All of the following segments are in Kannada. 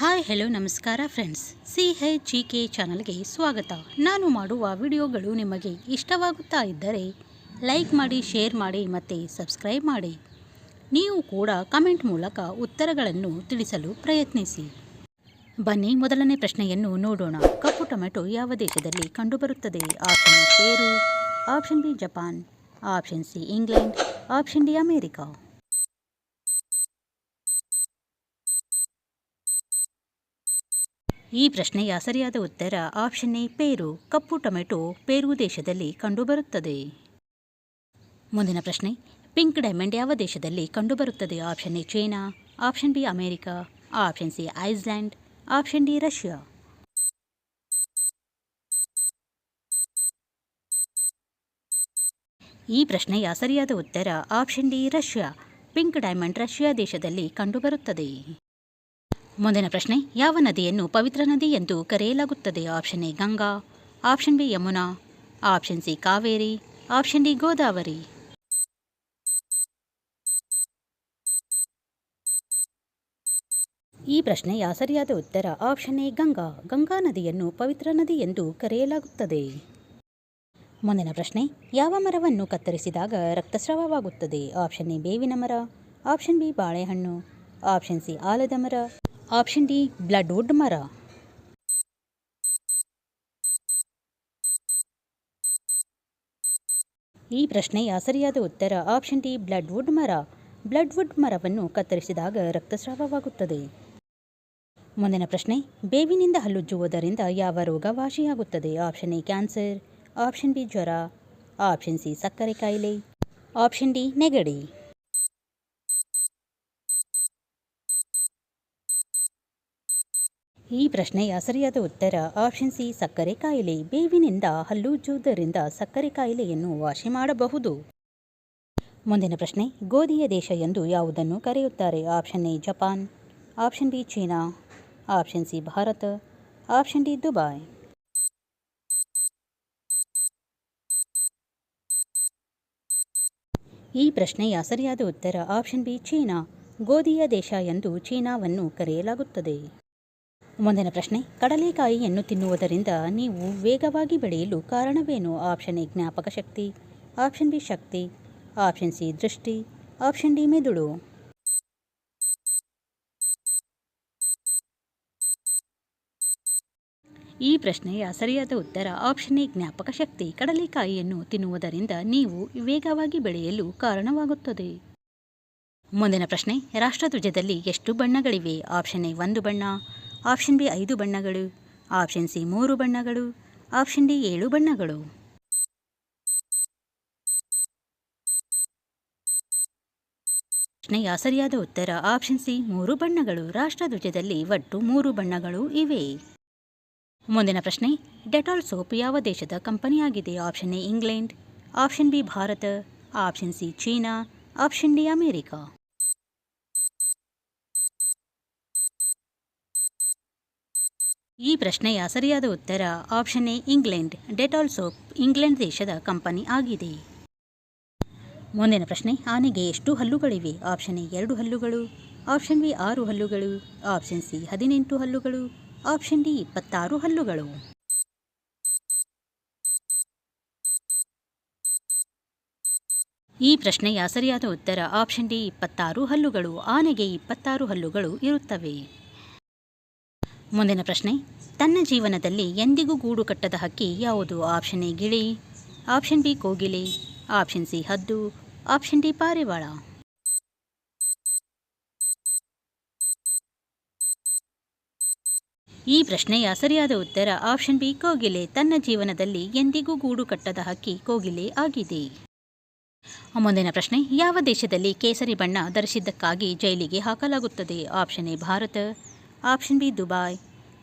ಹಾಯ್, ಹೆಲೋ, ನಮಸ್ಕಾರ friends. C high G K ಚಾನಲ್ಗೆ ಸ್ವಾಗತ. ನಾನು ಮಾಡುವ ವಿಡಿಯೋಗಳು ನಿಮಗೆ ಇಷ್ಟವಾಗುತ್ತಾ ಇದ್ದರೆ ಲೈಕ್ ಮಾಡಿ, ಶೇರ್ ಮಾಡಿ ಮತ್ತು ಸಬ್ಸ್ಕ್ರೈಬ್ ಮಾಡಿ. ನೀವು ಕೂಡ ಕಮೆಂಟ್ ಮೂಲಕ ಉತ್ತರಗಳನ್ನು ತಿಳಿಸಲು ಪ್ರಯತ್ನಿಸಿ. ಬನ್ನಿ, ಮೊದಲನೇ ಪ್ರಶ್ನೆಯನ್ನು ನೋಡೋಣ. ಕಪ್ಪು ಟೊಮೆಟೊ ಯಾವ ದೇಶದಲ್ಲಿ ಕಂಡುಬರುತ್ತದೆ? Option Peru, option B Japan, option C England, option D America. ಈ ಪ್ರಶ್ನೆಯ ಸರಿಯಾದ ಉತ್ತರ ಆಪ್ಷನ್ ಎ, ಪೇರು. ಕಪ್ಪು ಟೊಮೆಟೊ ಪೇರು ದೇಶದಲ್ಲಿ ಕಂಡುಬರುತ್ತದೆ. ಮುಂದಿನ ಪ್ರಶ್ನೆ, ಪಿಂಕ್ ಡೈಮಂಡ್ ಯಾವ ದೇಶದಲ್ಲಿ ಕಂಡುಬರುತ್ತದೆ? Option A, China. Option B, America. Option C, Iceland. Option D, Russia. ಈ ಪ್ರಶ್ನೆಯ ಸರಿಯಾದ ಉತ್ತರ option D, Russia. Pink diamond Russia ದೇಶದಲ್ಲಿ ಕಂಡುಬರುತ್ತದೆ. ಮುಂದಿನ ಪ್ರಶ್ನೆ, ಯಾವ ನದಿಯನ್ನು ಪವಿತ್ರ ನದಿ ಎಂದು ಕರೆಯಲಾಗುತ್ತದೆ? Option A, Ganga. Option B, Yamuna. Option C, Kaveri. Option D, Godavari. ಈ ಪ್ರಶ್ನೆಯ ಸರಿಯಾದ ಉತ್ತರ ಆಪ್ಷನ್ ಎ, ಗಂಗಾ. ಗಂಗಾ ನದಿಯನ್ನು ಪವಿತ್ರ ನದಿ ಎಂದು ಕರೆಯಲಾಗುತ್ತದೆ. ಮುಂದಿನ ಪ್ರಶ್ನೆ, ಯಾವ ಮರವನ್ನು ಕತ್ತರಿಸಿದಾಗ ರಕ್ತಸ್ರಾವವಾಗುತ್ತದೆ? ಆಪ್ಷನ್ ಎ, ಬೇವಿನ ಮರ. ಆಪ್ಷನ್ ಬಿ, ಬಾಳೆಹಣ್ಣು. ಆಪ್ಷನ್ ಸಿ, ಆಲದ ಮರ. ಆಪ್ಷನ್ ಡಿ ಬ್ಲಡ್ವುಡ್ ಮರ ಈ ಪ್ರಶ್ನೆಯ ಸರಿಯಾದ ಉತ್ತರ ಆಪ್ಷನ್ ಡಿ ಬ್ಲಡ್ವುಡ್ ಮರ. ಬ್ಲಡ್ವುಡ್ ಮರವನ್ನು ಕತ್ತರಿಸಿದಾಗ ರಕ್ತಸ್ರಾವವಾಗುತ್ತದೆ. ಮುಂದಿನ ಪ್ರಶ್ನೆ, ಬೇವಿನಿಂದ ಹಲ್ಲುಜ್ಜುವುದರಿಂದ ಯಾವ ರೋಗ ವಾಸಿಯಾಗುತ್ತದೆ? Option A cancer option B ಜ್ವರ. ಆಪ್ಷನ್ ಸಿ ಸಕ್ಕರೆ ಕಾಯಿಲೆ. ಆಪ್ಷನ್ ಡಿ ನೆಗಡಿ. ಈ ಪ್ರಶ್ನೆಯ ಸರಿಯಾದ ಉತ್ತರ. ಆಪ್ಷನ್ ಸಿ ಸಕ್ಕರೆ ಕಾಯಿಲೆ. ಬೇವಿನಿಂದ ಹಲ್ಲುಜ್ಜುವುದರಿಂದ ಸಕ್ಕರೆ ಕಾಯಿಲೆಯನ್ನು ವಾಸಿ ಮಾಡಬಹುದು. ಮುಂದಿನ ಪ್ರಶ್ನೆ, ಗೋಧಿಯ ದೇಶ ಎಂದು ಯಾವುದನ್ನು ಕರೆಯುತ್ತಾರೆ? Option A Japan. Option B China. Option C Bharat. Option D Dubai. ಈ ಪ್ರಶ್ನೆಯ ಸರಿಯಾದ ಉತ್ತರ. Option B China. ಗೋಧಿಯ ದೇಶ ಎಂದು ಚೀನಾವನ್ನು ಕರೆಯಲಾಗುತ್ತದೆ. ಮುಂದಿನ ಪ್ರಶ್ನೆ, ಕಡಲೆಕಾಯಿಯನ್ನು ತಿನ್ನುವುದರಿಂದ ನೀವು ವೇಗವಾಗಿ ಬೆಳೆಯಲು ಕಾರಣವೇನು? ಆಪ್ಷನ್ ಎ, ಜ್ಞಾಪಕ ಶಕ್ತಿ, ಆಪ್ಷನ್ ಬಿ, ಶಕ್ತಿ, ಆಪ್ಷನ್ ಸಿ, ದೃಷ್ಟಿ, ಆಪ್ಷನ್ ಡಿ, ಮೆದುಳು. ಈ ಪ್ರಶ್ನೆಯ ಸರಿಯಾದ ಉತ್ತರ ಆಪ್ಷನ್ ಎ, ಜ್ಞಾಪಕ ಶಕ್ತಿ, ಕಡಲೆಕಾಯಿಯನ್ನು ತಿನ್ನುವುದರಿಂದ ನೀವು ವೇಗವಾಗಿ ಬೆಳೆಯಲು ಕಾರಣವಾಗುತ್ತದೆ. ಮುಂದಿನ ಪ್ರಶ್ನೆ, ರಾಷ್ಟ್ರಧ್ವಜದಲ್ಲಿ ಎಷ್ಟು ಬಣ್ಣಗಳಿವೆ? ಆಪ್ಷನ್ ಎ, ಒಂದು ಬಣ್ಣ ಆಪ್ಷನ್ ಬಿ ಐದು ಬಣ್ಣಗಳು, ಆಪ್ಷನ್ ಸಿ ಮೂರು ಬಣ್ಣಗಳು, ಆಪ್ಷನ್ ಡಿ ಏಳು ಬಣ್ಣಗಳು. ಪ್ರಶ್ನೆಯ ಸರಿಯಾದ ಉತ್ತರ ಆಪ್ಷನ್ ಸಿ ಮೂರು ಬಣ್ಣಗಳು ರಾಷ್ಟ್ರಧ್ವಜದಲ್ಲಿ ಒಟ್ಟು ಮೂರು ಬಣ್ಣಗಳು ಇವೆ. ಮುಂದಿನ ಪ್ರಶ್ನೆ, ಡೆಟಾಲ್ ಸೋಪ್ ಯಾವ ದೇಶದ ಕಂಪನಿಯಾಗಿದೆ? Option A England, option B Bharat, option C China, option D America. ಈ ಪ್ರಶ್ನೆಯ ಸರಿಯಾದ ಉತ್ತರ option A, England. Dettol soap, England ದೇಶದ ಕಂಪನಿ ಆಗಿದೆ. ಮುಂದಿನ ಪ್ರಶ್ನೆ, ಆನೆಗೆ ಎಷ್ಟು ಹಲ್ಲುಗಳಿವೆ? ಆಪ್ಷನ್ ಎ, ಎರಡು ಹಲ್ಲುಗಳು. ಆಪ್ಷನ್ ಬಿ, ಆರು ಹಲ್ಲುಗಳು. ಆಪ್ಷನ್ ಸಿ, ಹದಿನೆಂಟು ಹಲ್ಲುಗಳು. ಆಪ್ಷನ್ ಡಿ, ಇಪ್ಪತ್ತಾರು ಹಲ್ಲುಗಳು. ಈ ಪ್ರಶ್ನೆಯ ಸರಿಯಾದ ಉತ್ತರ ಆಪ್ಷನ್ ಡಿ, ಇಪ್ಪತ್ತಾರು ಹಲ್ಲುಗಳು. ಆನೆಗೆ ಇಪ್ಪತ್ತಾರು ಹಲ್ಲುಗಳು ಇರುತ್ತವೆ. ಮುಂದಿನ ಪ್ರಶ್ನೆ. ತನ್ನ ಜೀವನದಲ್ಲಿ ಎಂದಿಗೂ ಗೂಡು ಕಟ್ಟದ ಹಕ್ಕಿ ಯಾವುದು? ಆಪ್ಷನ್ ಎ ಗಿಳಿ, ಆಪ್ಷನ್ ಬಿ ಕೋಗಿಲೆ, ಆಪ್ಷನ್ ಸಿ ಹದ್ದು, ಆಪ್ಷನ್ ಡಿ ಪಾರಿವಾಳ. ಈ ಪ್ರಶ್ನೆಯ ಸರಿಯಾದ ಉತ್ತರ ಆಪ್ಷನ್ ಬಿ ಕೋಗಿಲೆ. ತನ್ನ ಜೀವನದಲ್ಲಿ ಎಂದಿಗೂ ಗೂಡು ಕಟ್ಟದ ಹಕ್ಕಿ ಕೋಗಿಲೆ ಆಗಿದೆ. ಮುಂದಿನ ಪ್ರಶ್ನೆ. ಯಾವ ದೇಶದಲ್ಲಿ ಕೇಸರಿ ಬಣ್ಣ ಧರಿಸಿದ್ದಕ್ಕಾಗಿ ಜೈಲಿಗೆ ಹಾಕಲಾಗುತ್ತದೆ? Option A Bharat, option B Dubai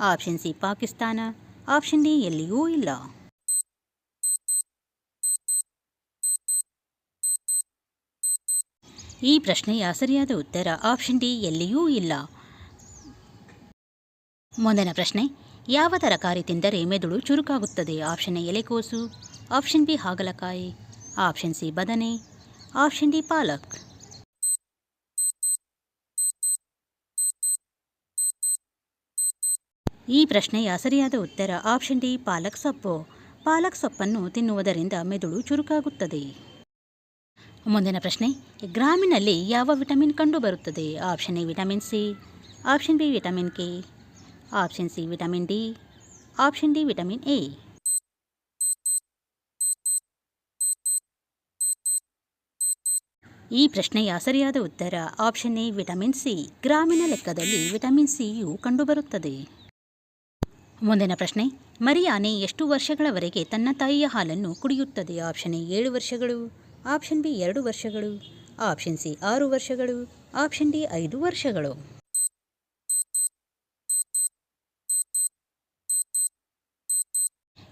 option C Pakistan, option D ಎಲ್ಲಿಯೂ ಇಲ್ಲ. ಈ ಪ್ರಶ್ನೆಯ ಸರಿಯಾದ ಉತ್ತರ ಆಪ್ಷನ್ ಡಿ ಎಲ್ಲಿಯೂ ಇಲ್ಲ. ಮುಂದಿನ ಪ್ರಶ್ನೆ, ಯಾವ ತರಕಾರಿ ತಿಂದರೆ ಮೆದುಳು ಚುರುಕಾಗುತ್ತದೆ? ಆಪ್ಷನ್ ಎ ಎಲೆಕೋಸು, ಆಪ್ಷನ್ ಬಿ ಹಾಗಲಕಾಯಿ, ಆಪ್ಷನ್ ಸಿ ಬದನೆ, ಆಪ್ಷನ್ ಡಿ ಪಾಲಕ್. ಈ ಪ್ರಶ್ನೆಯ ಸರಿಯಾದ ಉತ್ತರ ಆಪ್ಷನ್ ಡಿ ಪಾಲಕ್ ಸೊಪ್ಪು. ಪಾಲಕ್ ಸೊಪ್ಪನ್ನು ತಿನ್ನುವುದರಿಂದ ಮೆದುಳು ಚುರುಕಾಗುತ್ತದೆ. ಮುಂದಿನ ಪ್ರಶ್ನೆ, ಗ್ರಾಮಿನಲ್ಲಿ ಯಾವ ವಿಟಮಿನ್ ಕಂಡುಬರುತ್ತದೆ? Option A vitamin C, option B vitamin K, option C vitamin D, option D vitamin A. ಈ ಪ್ರಶ್ನೆಯ ಸರಿಯಾದ ಉತ್ತರ ಆಪ್ಷನ್ ಎ ವಿಟಮಿನ್ ಸಿ. ಗ್ರಾಮೀಣ ಲೆಕ್ಕದಲ್ಲಿ ವಿಟಮಿನ್ ಸಿಯು ಕಂಡುಬರುತ್ತದೆ. ಮುಂದಿನ ಪ್ರಶ್ನೆ, ಮರಿಯಾನೆ ಎಷ್ಟು ವರ್ಷಗಳವರೆಗೆ ತನ್ನ ತಾಯಿಯ ಹಾಲನ್ನು ಕುಡಿಯುತ್ತದೆ? ಆಪ್ಷನ್ ಎ, ಏಳು ವರ್ಷಗಳು. ಆಪ್ಷನ್ ಬಿ, ಎರಡು ವರ್ಷಗಳು. ಆಪ್ಷನ್ ಸಿ, ಆರು ವರ್ಷಗಳು. ಆಪ್ಷನ್ ಡಿ, ಐದು ವರ್ಷಗಳು.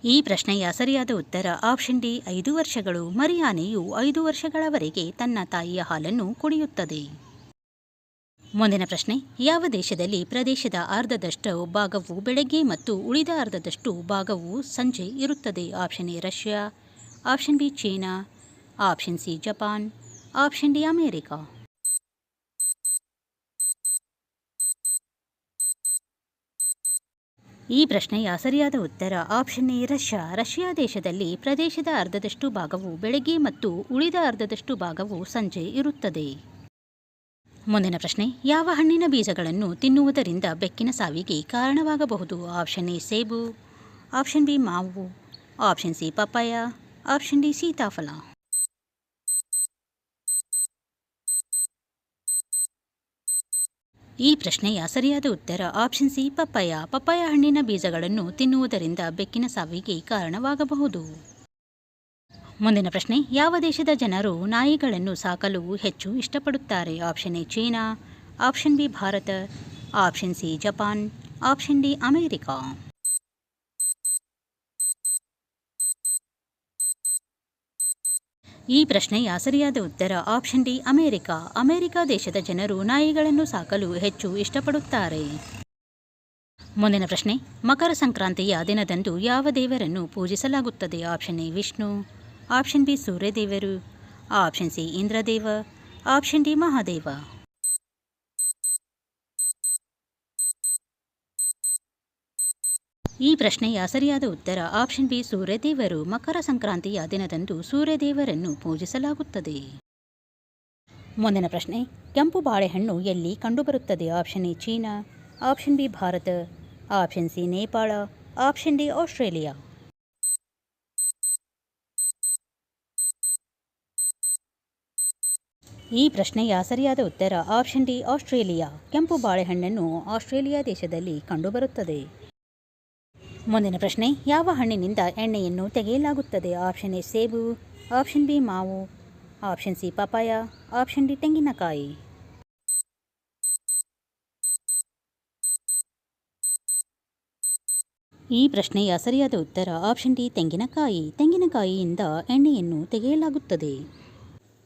ಈ ಪ್ರಶ್ನೆಯ ಸರಿಯಾದ ಉತ್ತರ ಆಪ್ಷನ್ ಡಿ, ಐದು ವರ್ಷಗಳು. ಮರಿಯಾನೆಯು ಐದು ವರ್ಷಗಳವರೆಗೆ ತನ್ನ ತಾಯಿಯ ಹಾಲನ್ನು ಕುಡಿಯುತ್ತದೆ. ಮುಂದಿನ ಪ್ರಶ್ನೆ, ಯಾವ ದೇಶದಲ್ಲಿ ಪ್ರದೇಶದ ಅರ್ಧದಷ್ಟು ಭಾಗವು ಬೆಳಗ್ಗೆ ಮತ್ತು ಉಳಿದ ಅರ್ಧದಷ್ಟು ಭಾಗವು ಸಂಜೆ ಇರುತ್ತದೆ? Option A, Russia. Option B, China. Option C, Japan. Option D, America. ಈ ಪ್ರಶ್ನೆಯ ಸರಿಯಾದ ಉತ್ತರ ಆಪ್ಷನ್ ಎ, ರಷ್ಯಾ. ರಷ್ಯಾ ದೇಶದಲ್ಲಿ ಪ್ರದೇಶದ ಅರ್ಧದಷ್ಟು ಭಾಗವು ಬೆಳಗ್ಗೆ ಮತ್ತು ಉಳಿದ ಅರ್ಧದಷ್ಟು ಭಾಗವು ಸಂಜೆ ಇರುತ್ತದೆ. ಮುಂದಿನ ಪ್ರಶ್ನೆ, ಯಾವ ಹಣ್ಣಿನ ಬೀಜಗಳನ್ನು ತಿನ್ನುವುದರಿಂದ ಬೆಕ್ಕಿನ ಸಾವಿಗೆ ಕಾರಣವಾಗಬಹುದು? ಆಪ್ಷನ್ ಎ, ಸೇಬು. ಆಪ್ಷನ್ ಬಿ, ಮಾವು. Option C, papaya. Option D, ಸೀತಾಫಲ. ಈ ಪ್ರಶ್ನೆಯ ಸರಿಯಾದ ಉತ್ತರ ಆಪ್ಷನ್ ಸಿ, ಪಪ್ಪಾಯ. ಪಪ್ಪಾಯ ಹಣ್ಣಿನ ಬೀಜಗಳನ್ನು ತಿನ್ನುವುದರಿಂದ ಬೆಕ್ಕಿನ ಸಾವಿಗೆ ಕಾರಣವಾಗಬಹುದು. ಮುಂದಿನ ಪ್ರಶ್ನೆ, ಯಾವ ದೇಶದ ಜನರು ನಾಯಿಗಳನ್ನು ಸಾಕಲು ಹೆಚ್ಚು ಇಷ್ಟಪಡುತ್ತಾರೆ? Option A, China. Option B, Bharat. Option C, Japan. Option D, America. ಈ ಪ್ರಶ್ನೆಯ ಸರಿಯಾದ ಉತ್ತರ ಆಪ್ಷನ್ ಡಿ, ಅಮೆರಿಕ. ಅಮೆರಿಕ ದೇಶದ ಜನರು ನಾಯಿಗಳನ್ನು ಸಾಕಲು ಹೆಚ್ಚು ಇಷ್ಟಪಡುತ್ತಾರೆ. ಮುಂದಿನ ಪ್ರಶ್ನೆ, ಮಕರ ಸಂಕ್ರಾಂತಿಯ ದಿನದಂದು ಯಾವ ದೇವರನ್ನು ಪೂಜಿಸಲಾಗುತ್ತದೆ? Option A, Vishnu. Option B ಸೂರ್ಯದೇವರು, option C Indradeva, option D Mahadeva. ಈ ಪ್ರಶ್ನೆಯ ಸರಿಯಾದ ಉತ್ತರ ಆಪ್ಷನ್ ಬಿ ಸೂರ್ಯದೇವರು. ಮಕರ ಸಂಕ್ರಾಂತಿಯ ದಿನದಂದು ಸೂರ್ಯದೇವರನ್ನು ಪೂಜಿಸಲಾಗುತ್ತದೆ. ಮುಂದಿನ ಪ್ರಶ್ನೆ, ಕೆಂಪು ಬಾಳೆಹಣ್ಣು ಎಲ್ಲಿ ಕಂಡುಬರುತ್ತದೆ? Option A China, option B Bharat, option C Nepal, option D Australia. ಈ ಪ್ರಶ್ನೆಯ ಸರಿಯಾದ ಉತ್ತರ ಆಪ್ಷನ್ ಡಿ, ಆಸ್ಟ್ರೇಲಿಯಾ. ಕೆಂಪು ಬಾಳೆಹಣ್ಣನ್ನು ಆಸ್ಟ್ರೇಲಿಯಾ ದೇಶದಲ್ಲಿ ಕಂಡುಬರುತ್ತದೆ. ಮುಂದಿನ ಪ್ರಶ್ನೆ, ಯಾವ ಹಣ್ಣಿನಿಂದ ಎಣ್ಣೆಯನ್ನು ತೆಗೆಯಲಾಗುತ್ತದೆ? ಆಪ್ಷನ್ ಎ, ಸೇಬು. ಆಪ್ಷನ್ ಬಿ, ಮಾವು. Option C papaya option D, ತೆಂಗಿನಕಾಯಿ. ಈ ಪ್ರಶ್ನೆಯ ಸರಿಯಾದ ಉತ್ತರ ಆಪ್ಷನ್ ಡಿ, ತೆಂಗಿನಕಾಯಿ. ತೆಂಗಿನಕಾಯಿಯಿಂದ ಎಣ್ಣೆಯನ್ನು ತೆಗೆಯಲಾಗುತ್ತದೆ.